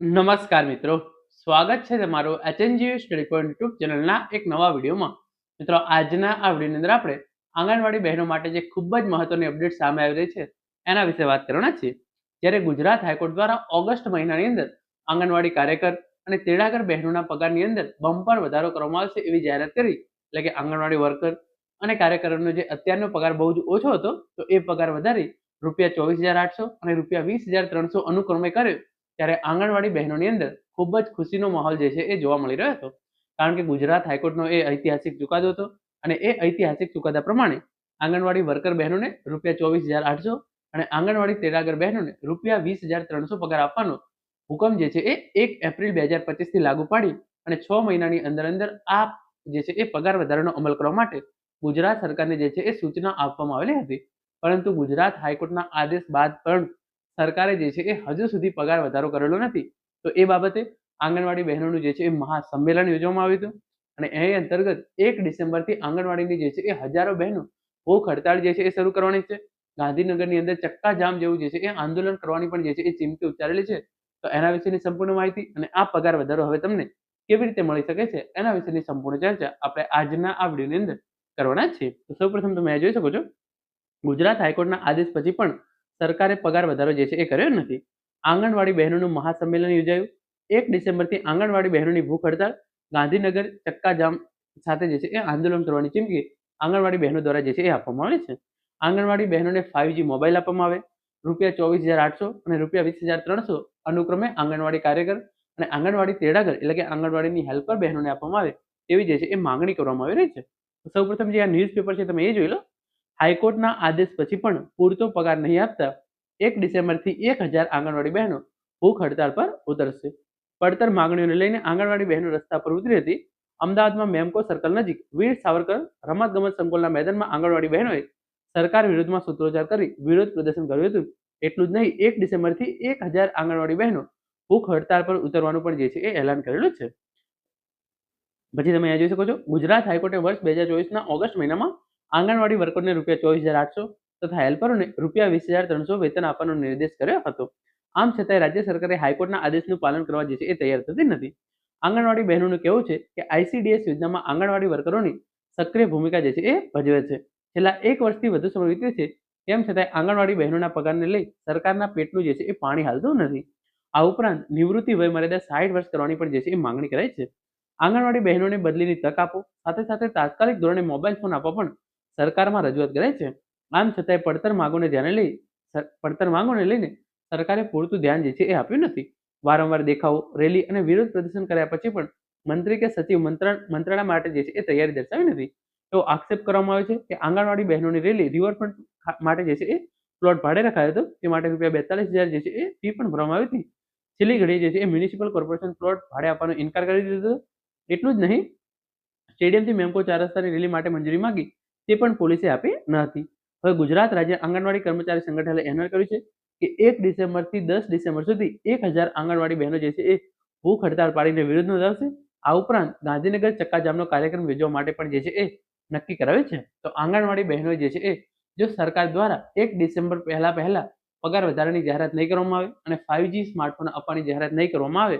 નમસ્કાર મિત્રો. સ્વાગત છે તમારું એચએનજીયુ સ્ટડી પોઈન્ટ યુટ્યુબ ચેનલના એક નવા વિડીયોમાં. મિત્રો, આજના આ વિડીયોની અંદર આપણે આંગણવાડી બહેનો માટે જે ખૂબ જ મહત્વની અપડેટ સામે આવી રહી છે, એના વિશે વાત કરવાના છીએ. જ્યારે ગુજરાત હાઈકોર્ટ દ્વારા ઓગસ્ટ મહિનાની અંદર આંગણવાડી કાર્યકર અને તેડાગર બહેનોના પગારની અંદર બમ્પર વધારો કરવામાં આવશે એવી જાહેરાત કરી, એટલે કે આંગણવાડી વર્કર અને કાર્યકરોનો જે અત્યારનો પગાર બહુ જ ઓછો હતો, તો એ પગાર વધારી રૂપિયા ચોવીસ હજાર આઠસો અને રૂપિયા વીસ હજાર ત્રણસો અનુક્રમે કર્યો. ત્યારે આંગણવાડી બહેનોની અંદર ખૂબ જ ખુશીનો માહોલ જે છે એ જોવા મળી રહ્યો હતો. કારણ કે ગુજરાત હાઈકોર્ટનો એ ઐતિહાસિક ચુકાદો હતો અને એ ઐતિહાસિક ચુકાદા પ્રમાણે આંગણવાડી વર્કર બહેનોને રૂપિયા ચોવીસ હજાર આઠસો અને આંગણવાડી તેડાગર બહેનોને રૂપિયા વીસ હજાર ત્રણસો પગાર આપવાનો હુકમ જે છે એ એક એપ્રિલ બે હજાર પચીસથી લાગુ પાડી અને છ મહિનાની અંદર અંદર આ જે છે એ પગાર વધારાનો અમલ કરવા માટે ગુજરાત સરકારને જે છે એ સૂચના આપવામાં આવેલી હતી. પરંતુ ગુજરાત હાઈકોર્ટના આદેશ બાદ પણ સરકારે જે છે એ હજુ સુધી પગાર વધારો કરેલો નથી. તો એ બાબતે આંગણવાડી બહેનોનું જે છે એ મહાસંમેલન યોજવામાં આવ્યું હતું. અને એ અંતર્ગત એક ડિસેમ્બરથી આંગણવાડીની જે છે એ હજારો બહેનો ભૂખ હડતાળ જે છે એ શરૂ કરવાની છે. ગાંધીનગરની અંદર ચક્કાજામ જેવું જે છે એ આંદોલન કરવાની પણ જે છે એ ચીમકી ઉચ્ચારેલી છે. તો એના વિશેની સંપૂર્ણ માહિતી અને આ પગાર વધારો હવે તમને કેવી રીતે મળી શકે છે એના વિશેની સંપૂર્ણ ચર્ચા આપણે આજના આ વિડીયોની અંદર કરવાના છીએ. તો સૌપ્રથમ તમે જોઈ શકો છો. ગુજરાત હાઈકોર્ટના આદેશ પછી પણ સરકારે પગાર વધારો જે છે એ કર્યો નથી. આંગણવાડી બહેનોનું મહાસંમેલન યોજાયું. એક ડિસેમ્બરથી આંગણવાડી બહેનોની ભૂખ હડતાળ. ગાંધીનગર ચક્કાજામ સાથે જે છે એ આંદોલન કરવાની ચીમકી આંગણવાડી બહેનો દ્વારા જે છે એ આપવામાં આવે છે. આંગણવાડી બહેનોને ફાઇવજી મોબાઈલ આપવામાં આવે. રૂપિયા ચોવીસ હજાર આઠસો અને રૂપિયા વીસ હજાર ત્રણસો અનુક્રમે આંગણવાડી કાર્યકર અને આંગણવાડી તેડાગર એટલે કે આંગણવાડીની હેલ્પર બહેનોને આપવામાં આવે તેવી જે છે એ માંગણી કરવામાં આવી રહી છે. સૌપ્રથમ જે આ ન્યૂઝપેપર છે તમે એ જોઈ લો. હાઈકોર્ટના આદેશ પછી પણ પૂરતો પગાર નહીં આપતા એક ડિસેમ્બરથી એક હજાર આંગણવાડી બહેનો ભૂખ હડતાળ પર ઉતરશે. પડતર માંગણીઓને લઈને આંગણવાડી બહેનો રસ્તા પર ઉતરી હતી. અમદાવાદમાં મેમકો સર્કલ નજીક વીર સાવરકર રમતગમત સંકુલના મેદાનમાં આંગણવાડી બહેનોએ સરકાર વિરુદ્ધમાં સૂત્રોચ્ચાર કરી વિરોધ પ્રદર્શન કર્યું હતું. એટલું જ નહીં, એક ડિસેમ્બરથી એક હજાર આંગણવાડી બહેનો ભૂખ હડતાળ પર ઉતરવાનું પણ જે છે એ એલાન કરેલું છે. પછી તમે અહીંયા જોઈ શકો છો, ગુજરાત હાઈકોર્ટે વર્ષ બે હજાર ચોવીસના ઓગસ્ટ મહિનામાં આંગણવાડી વર્કરને રૂપિયા ચોવીસ હજાર આઠસો તથા હેલ્પરોને રૂપિયા વીસ હજાર ત્રણસો વેતન આપવાનો નિર્દેશ કર્યો હતો. આમ છતાંય રાજ્ય સરકારે હાઈકોર્ટના આદેશનું પાલન કરવા જે છે એ તૈયાર થતી નથી. આંગણવાડી બહેનોનું કહેવું છે કે આઈસીડીએસ યોજનામાં આંગણવાડી વર્કરોની સક્રિય ભૂમિકા જે છે એ ભજવે છે. છેલ્લા એક વર્ષથી વધુ સમય વીતે છે તેમ છતાંય આંગણવાડી બહેનોના પગારને લઈ સરકારના પેટનું જે છે એ પાણી હાલતું નથી. આ ઉપરાંત નિવૃત્તિ વય મર્યાદા સાઠ વર્ષ કરવાની પણ જે છે એ માંગણી કરાઈ છે. આંગણવાડી બહેનોને બદલીની તક આપો સાથે સાથે તાત્કાલિક ધોરણે મોબાઈલ ફોન આપવા પણ સરકારમાં રજૂઆત કરાઈ છે. આમ છતાંય પડતર માંગોને ધ્યાને લઈ પડતર માંગોને લઈને સરકારે પૂરતું ધ્યાન જે છે એ આપ્યું નથી. વારંવાર દેખાવો, રેલી અને વિરોધ પ્રદર્શન કર્યા પછી પણ મંત્રી કે સચિવ મંત્રણ માટે જે છે એ તૈયારી દર્શાવી નથી. તો આક્ષેપ કરવામાં આવ્યો છે કે આંગણવાડી બહેનોની રેલી રિવરફ્રન્ટ માટે જે છે એ પ્લોટ ભાડે રખાયો હતો. તે માટે રૂપિયા બેતાલીસ હજાર જે છે એ ફી પણ ભરવામાં આવી હતી. છેલ્લી ઘડી જે છે એ મ્યુનિસિપલ કોર્પોરેશન પ્લોટ ભાડે આપવાનો ઇનકાર કરી દીધો એટલું જ નહીં, સ્ટેડિયમથી મેમકો ચાર રસ્તાની રેલી માટે મંજૂરી માંગી. તે પણ પોલીસે આપી ન હતી હવે ગુજરાત રાજ્ય આંગણવાડી કર્મચારી સંગઠને એનર કર્યું છે કે એક ડિસેમ્બરથી દસ ડિસેમ્બર સુધી એક હજાર આંગણવાડી બહેનો જે છે એ ભૂખ હડતાળ પાડીને વિરોધ નોંધાવશે આ ઉપરાંત ગાંધીનગર ચક્કાજામનો કાર્યક્રમ યોજવા માટે પણ જે છે એ નક્કી કરાવે છે. તો આંગણવાડી બહેનો જે છે એ, જો સરકાર દ્વારા એક ડિસેમ્બર પહેલા પહેલા પગાર વધારાની જાહેરાત નહીં કરવામાં આવે અને ફાઇવજી સ્માર્ટફોન આપવાની જાહેરાત નહીં કરવામાં આવે,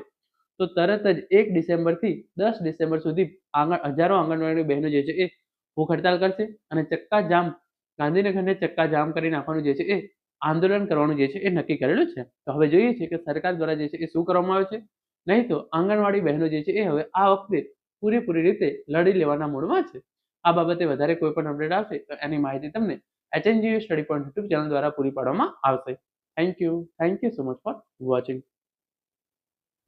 તો તરત જ એક ડિસેમ્બરથી દસ ડિસેમ્બર સુધી આંગણ, હજારો આંગણવાડી બહેનો જે છે એ ભૂખ હડતાલ કરશે અને ચક્કા જામ, ગાંધીનગરને ચક્કા જામ કરી નાખવાનું જે છે એ આંદોલન કરવાનું જે છે એ નક્કી કરેલું છે. તો હવે જોઈએ છે કે સરકાર દ્વારા જે છે એ શું કરવામાં આવે છે? નહીં તો આંગણવાડી બહેનો જે છે એ હવે આ વખતે પૂરેપૂરી રીતે લડી લેવાના મૂડમાં છે. આ બાબતે વધારે કોઈ પણ અપડેટ આવશે તો એની માહિતી તમને HNGU study point YouTube channel દ્વારા પૂરી પાડવામાં આવશે. Thank you. Thank you so much for watching.